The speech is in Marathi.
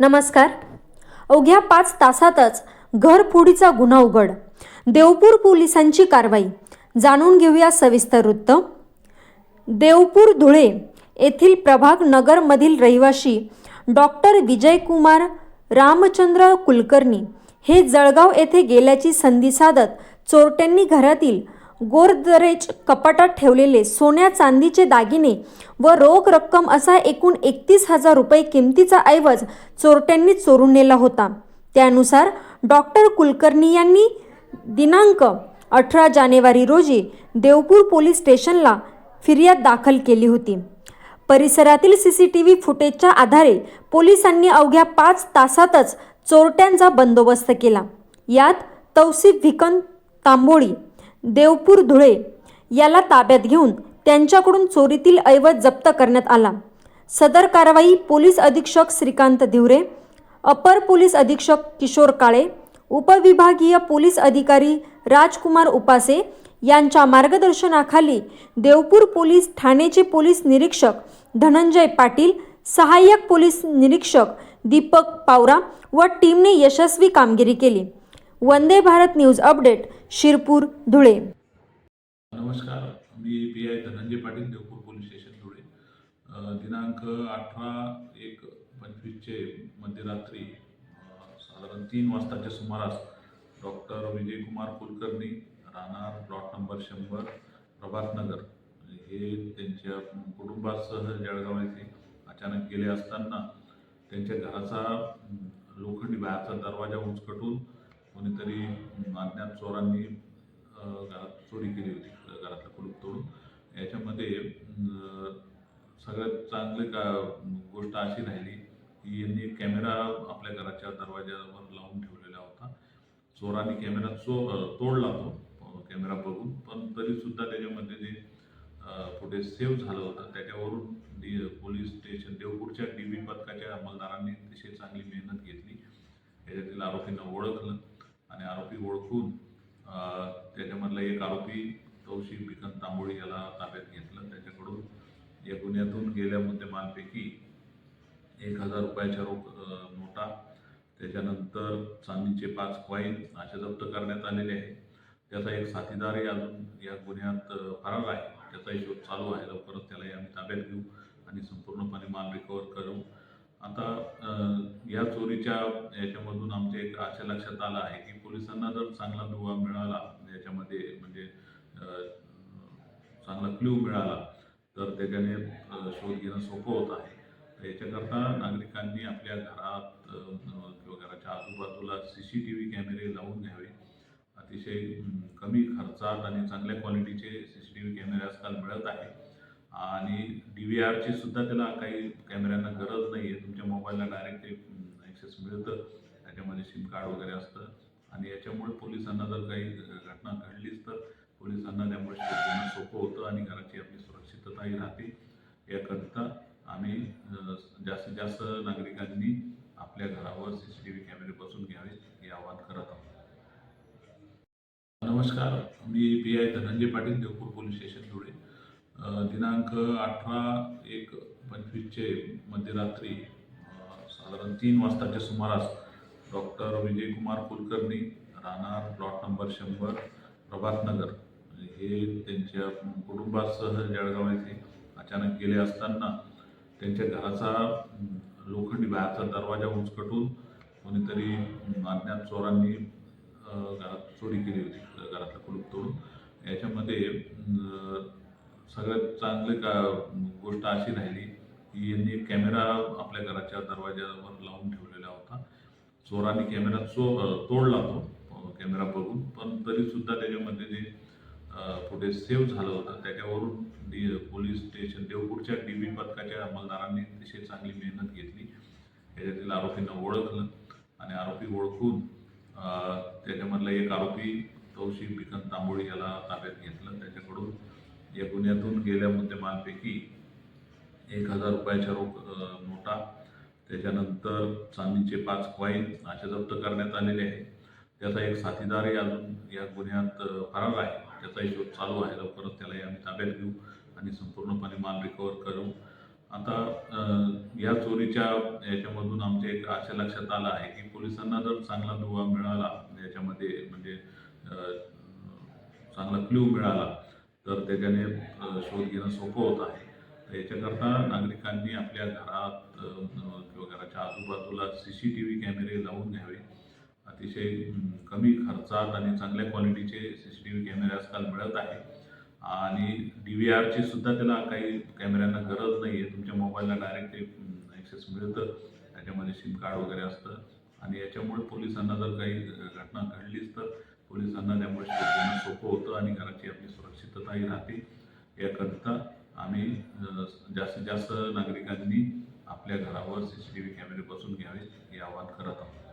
नमस्कार. अवघ्या पाच तासातच घरफोडीचा गुन्हा उघड. देवपूर पोलिसांची कारवाई. जाणून घेऊया सविस्तर वृत्त. देवपूर धुळे येथील प्रभाग नगरमधील रहिवाशी डॉक्टर विजयकुमार रामचंद्र कुलकर्णी हे जळगाव येथे गेल्याची संधी साधत चोरट्यांनी घरातील गोरदरेज कपाटात ठेवलेले सोन्या चांदीचे दागिने व रोख रक्कम असा एकूण एकतीस हजार रुपये किमतीचा ऐवज चोरट्यांनी चोरून नेला होता. त्यानुसार डॉक्टर कुलकर्णी यांनी दिनांक अठरा जानेवारी रोजी देवपूर पोलीस स्टेशनला फिर्याद दाखल केली होती. परिसरातील सी सी टी व्ही फुटेजच्या आधारे पोलिसांनी अवघ्या पाच तासातच चोरट्यांचा बंदोबस्त केला. यात तौसिफ भिकन तांबोळी देवपूर धुळे याला ताब्यात घेऊन त्यांच्याकडून चोरीतील ऐवज जप्त करण्यात आला. सदर कारवाई पोलीस अधीक्षक श्रीकांत धिवरे अपर पोलीस अधीक्षक किशोर काळे उपविभागीय पोलीस अधिकारी राजकुमार उपासे यांच्या मार्गदर्शनाखाली देवपूर पोलीस ठाणेचे पोलीस निरीक्षक धनंजय पाटील सहाय्यक पोलीस निरीक्षक दीपक पावरा व टीमने यशस्वी कामगिरी केली. Vande Bharat news update Shirpur Dhule. नमस्कार मी P I Dhananjay Patil Devpur police station Dhule. दिनांक अठरा एक पंचवीसचे मध्यरात्री साधारण तीन वाजताच्या सुमारास डॉक्टर विजयकुमार कुलकर्णी राहणार प्लॉट नंबर शंभर प्रभातनगर. हे त्यांच्या कुटुंबासह जळगाव येथे अचानक गेले असताना त्यांच्या घराचा लोखंडी बाहेरचा दरवाजा उचकटून कोणीतरी अज्ञात चोरांनी घरात चोरी केली होती घरातलं कुलूप तोडून. याच्यामध्ये सगळ्यात चांगली का गोष्ट अशी राहिली की यांनी कॅमेरा आपल्या घराच्या दरवाज्यावर लावून ठेवलेला होता. चोरांनी कॅमेरा चो तोडला तो कॅमेरा बघून. पण तरीसुद्धा त्याच्यामध्ये जे फुटेज सेव्ह झालं होतं त्याच्यावरून डी पोलीस स्टेशन देवपूरच्या डी बी पथकाच्या अंमलदारांनी अतिशय चांगली मेहनत घेतली. याच्यातील आरोपींना ओळखलं. आणि आरोपी ओळखून त्याच्यामधला एक आरोपी तौशी पिकन तांबोळी याला ताब्यात घेतलं. त्याच्याकडून या गुन्ह्यातून गेल्या मुद्देमालपैकी एक हजार रुपयाच्या रोख नोटा त्याच्यानंतर चांदीचे पाच कॉईन असे जप्त करण्यात आलेले आहे त्याचा एक साथीदारही अजून या गुन्ह्यात फरार आहे. त्याचाही शोध चालू आहे. लवकरच त्यालाही आम्ही ताब्यात घेऊ आणि संपूर्णपणे माल रिकवर करू. आता या चोरीच्या याच्यामधून आमच्या एक असे लक्षात आलं आहे की पोलिसांना जर चांगला दुवा मिळाला याच्यामध्ये म्हणजे चांगला क्ल्यू मिळाला तर त्याच्याने शोध घेणं सोपं होत आहे. तर याच्याकरता नागरिकांनी आपल्या घरात किंवा घराच्या आजूबाजूला सी सी टी व्ही कॅमेरे लावून घ्यावे. अतिशय कमी खर्चात आणि चांगल्या क्वालिटीचे सी सी टी व्ही कॅमेरे आजकाल मिळत आहे. आणि डी व्ही आरची सुद्धा त्याला काही कॅमेऱ्यांना गरज नाही आहे तुमच्या मोबाईलला डायरेक्ट ते ॲक्सेस मिळतं. त्याच्यामध्ये सिम कार्ड वगैरे असतं. आणि याच्यामुळे पोलिसांना जर काही घटना घडलीच तर पोलिसांना त्यामुळे शोध सोपं होतं आणि घराची आपली सुरक्षितताही राहते. याकरिता आम्ही जास्तीत जास्त नागरिकांनी आपल्या घरावर सी सी टी व्ही कॅमेरे बसून घ्यावे हे आवाहन करत आहोत. नमस्कार मी P I Dhananjay Patil Devpur police station Dhule. दिनांक अठरा एक पंचवीसचे मध्यरात्री साधारण तीन वाजताच्या सुमारास डॉक्टर विजयकुमार कुलकर्णी राहणार प्लॉट नंबर शंभर प्रभातनगर. हे त्यांच्या कुटुंबासह जळगाव येथे अचानक गेले असताना त्यांच्या घराचा लोखंडी बाहेरचा दरवाजा उचकटून कोणीतरी अज्ञात चोरांनी घरात चोरी केली होती घरातलं कुलूप तोडून. याच्यामध्ये सगळ्यात चांगली का गोष्ट अशी राहिली की यांनी कॅमेरा आपल्या घराच्या दरवाज्यावर लावून ठेवलेला होता. चोरांनी कॅमेरा चो तोडला तो कॅमेरा बघून. पण तरीसुद्धा त्याच्यामध्ये जे फुटेज सेव्ह झालं होतं त्याच्यावरून डी पोलीस स्टेशन देवपूरच्या डी बी पथकाच्या अंमलदारांनी अतिशय चांगली मेहनत घेतली. त्याच्यातील आरोपींना ओळखलं आणि आरोपी ओळखून त्याच्यामधला एक आरोपी तौशी बिकन तांबोळी याला ताब्यात घेतलं. त्याच्याकडून या गुन्ह्यातून गेल्या मुद्देमालपैकी एक हजार रुपयाच्या रोख नोटा त्याच्यानंतर चांदीचे पाच कॉईन असे जप्त करण्यात आलेले आहे त्याचा एक साथीदारही अजून या गुन्ह्यात फरार आहे. त्याचा शोध चालू आहे. लवकरच त्यालाही आम्ही ताब्यात घेऊ आणि संपूर्णपणे माल रिकवर करू. आता या चोरीच्या याच्यामधून आमच्या एक असं लक्षात आलं आहे की पोलिसांना जर चांगला दुवा मिळाला याच्यामध्ये म्हणजे चांगला क्ल्यू मिळाला तर त्याच्याने शोध घेणं सोपं होत आहे. याच्याकरता नागरिकांनी आपल्या घरात किंवा घराच्या आजूबाजूला सी सी टी व्ही कॅमेरे लावून घ्यावे. अतिशय कमी खर्चात आणि चांगल्या क्वालिटीचे सी सी टी व्ही कॅमेरे आजकाल मिळत आहे. आणि डी व्ही आरची सुद्धा त्याला काही कॅमेऱ्यांना गरज नाही आहे तुमच्या मोबाईलला डायरेक्ट ते ॲक्सेस मिळतं. त्याच्यामध्ये सिम कार्ड वगैरे असतं. आणि याच्यामुळे पोलिसांना जर काही घटना घडलीच तर पोलिसांना त्यामुळे सोपं होतं आणि घराची आपली सुरक्षितताही राहते. याकरिता आम्ही जास्तीत जास्त नागरिकांनी आपल्या घरावर सी सी टी व्ही कॅमेरे बसून घ्यावे हे आवाहन करत आहोत.